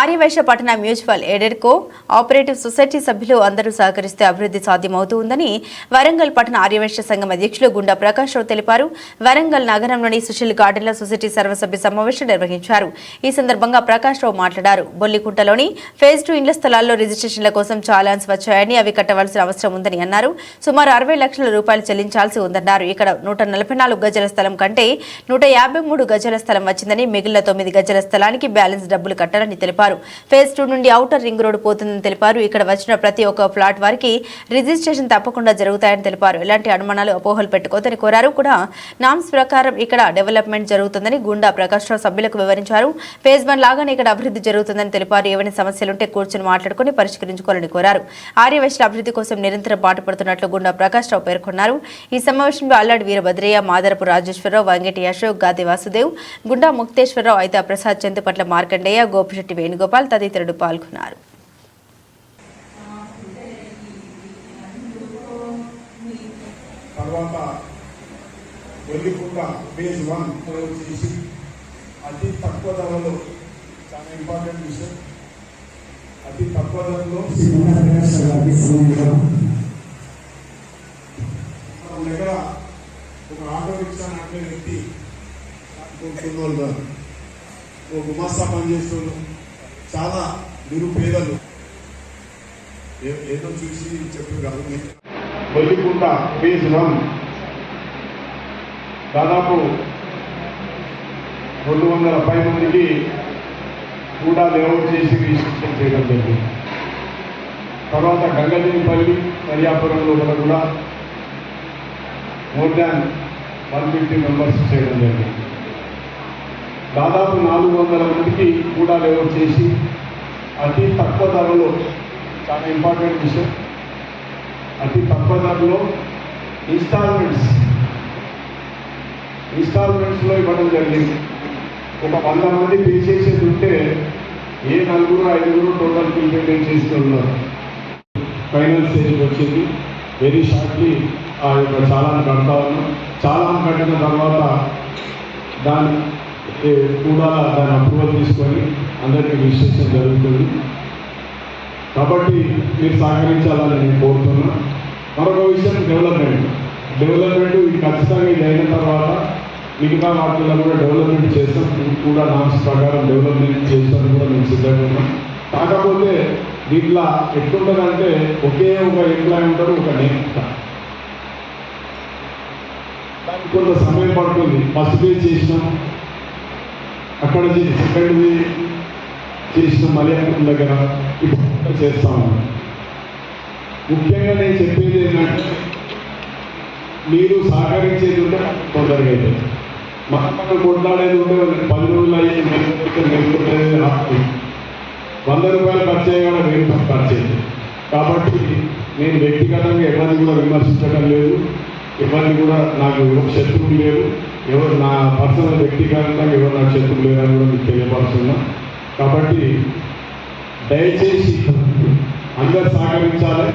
ఆర్యవైశ్య పట్టణ mutual aided cooperative society సభ్యులు అందరూ సహకరిస్తే అభివృద్ధి సాధ్యమవుతుందని వరంగల్ పట్టణ ఆర్యవైశ్య సంఘం అధ్యక్షులు గుండా ప్రకాష్ రావు తెలిపారు. వరంగల్ నగరంలోని సుశీల్ గార్డెన్లో సొసైటీ సర్వసభ్య సమావేశం నిర్వహించారు. ఈ సందర్భంగా ప్రకాష్ రావు మాట్లాడారు. బొల్లికుంటలోని ఫేజ్ టూ ఇండ్ల స్థలాల్లో రిజిస్ట్రేషన్ల కోసం చాలాన్స్ వచ్చాయని అవి కట్టవలసిన అవసరం ఉందని అన్నారు. సుమారు అరవై లక్షల రూపాయలు చెల్లించాల్సి ఉందన్నారు. ఇక్కడ నూట నలభై నాలుగు గజల స్థలం కంటే నూట యాభై మూడు గజల స్థలం వచ్చిందని మిగిలిన తొమ్మిది గజల స్థలానికి బ్యాలెన్స్ డబ్బులు కట్టాలని తెలిపారు. ఫేజ్ టూ నుండి ఔటర్ రింగ్ రోడ్డు పోతుందని తెలిపారు. ఇక్కడ వచ్చిన ప్రతి ఒక్క ఫ్లాట్ వారికి రిజిస్ట్రేషన్ తప్పకుండా జరుగుతాయని తెలిపారు. ఎలాంటి అనుమానాలు అపోహలు పెట్టుకోవద్దని కోరారు. కూడా నామ్స్ ప్రకారం ఇక్కడ డెవలప్మెంట్ జరుగుతుందని గుండా ప్రకాష్ రావు సభ్యులకు వివరించారు. ఫేజ్ వన్ లాగానే ఇక్కడ అభివృద్ధి జరుగుతుందని తెలిపారు. ఏవైనా సమస్యలుంటే కూర్చొని మాట్లాడుకుని పరిష్కరించుకోవాలని కోరారు. ఆర్యవైశ్యుల అభివృద్ధి కోసం నిరంతరం పాటుపడుతున్నట్లు గుండా ప్రకాష్ రావు పేర్కొన్నారు. ఈ సమావేశంలో అల్లాడి వీరభద్రయ్య మాదరపు రాజేశ్వరరావు వంగటి అశోక్ గాది వాసుదేవ్ గుండా ముక్తేశ్వరరావు అయితా ప్రసాద్ చందుపట్ల మార్కండేయ గోపిశెట్టి వేణుగోపాల్ తదితరులు పాల్గొన్నారు. తర్వాత వెల్లికుంట ఫేజ్ వన్ చేసి అతి తక్కువ ధరలో చాలా ఇంపార్టెంట్ విషయం అతి తక్కువ ధరలో మన దగ్గర ఒక ఆటో రిక్షా నడిపే వ్యక్తి గుమాస్తా పనిచేస్తున్నారు చాలా నిరుపేదలు. ఏ- ఏదో చూసి చెప్పు కాదు. వెల్లికుంట ఫేజ్ వన్ దాదాపు రెండు వందల పై మందికి కూడా లేఅవుట్ చేసి రిజిస్ట్రేషన్ చేయడం జరిగింది. తర్వాత గంగదేవిపల్లి దర్యాపురంలో కూడా కూడా more than one fifty members చేయడం జరిగింది. దాదాపు నాలుగు వందల మందికి కూడా లేవర్ చేసి అతి తక్కువ ధరలో చాలా ఇంపార్టెంట్ విషయం. అతి తక్కువ ధరలో ఇన్స్టాల్మెంట్స్. ఇన్స్టాల్మెంట్స్లో ఇవ్వడం జరిగింది. ఒక వంద మంది పే చేసేది ఉంటే ఏ నలుగురు ఐదుగురు టోటల్ బిల్ పేమెంట్ చేస్తున్నారు ఫైనల్ స్టేజ్కి వచ్చింది. వెరీ షార్ట్లీ ఆ యొక్క చాలా కడతా ఉన్నాం. చాలా కట్టిన తర్వాత దాన్ని కూడా దాని అప్రూవల్ తీసుకొని అందరికీ రిజిస్ట్రేషన్ జరుగుతుంది. కాబట్టి మీరు సహకరించాలని నేను కోరుతున్నా. మరొక విషయం డెవలప్మెంట్ డెవలప్మెంట్ ఇది ఖచ్చితంగా ఇది అయిన తర్వాత మిగతా వాటిలో కూడా డెవలప్మెంట్ చేస్తాం. ఇది కూడా నామ్స్ ప్రకారం డెవలప్మెంట్ చేస్తాం కూడా మేము సిద్ధంగా ఉన్నాం. కాకపోతే దీంట్లో ఎట్లుంటుందంటే ఒకే ఒక ఎంప్లాయ్ ఉంటారు ఒక నేత దానికి కొంత సమయం పడుతుంది. ఫస్ట్ పేజ్ చేసినాం. అక్కడ సెకండ్ది చేసిన మలయాళం దగ్గర ఇప్పుడు చేస్తాను. ముఖ్యంగా నేను చెప్పేది ఏంటంటే మీరు సహకరించేది ఉంటే తొందరగా అయితే. మనం కొట్లాడేది ఉంటే పది రోజులు అయ్యి నేర్చుకుంటే వంద రూపాయలు ఖర్చు చేయగానే వెయ్యి ఖర్చు అయ్యింది. కాబట్టి నేను వ్యక్తిగతంగా ఎవరిని కూడా విమర్శించడం లేదు. ఎవరిని కూడా నాకు ఎవరు శత్రువు లేరు. ఎవరు నా పర్సనల్ వ్యక్తిగతంగా ఎవరు నా చేతులు లేరని కూడా మీకు తెలియపరుస్తున్నా. కాబట్టి దయచేసి అందరు సహకరించాలి.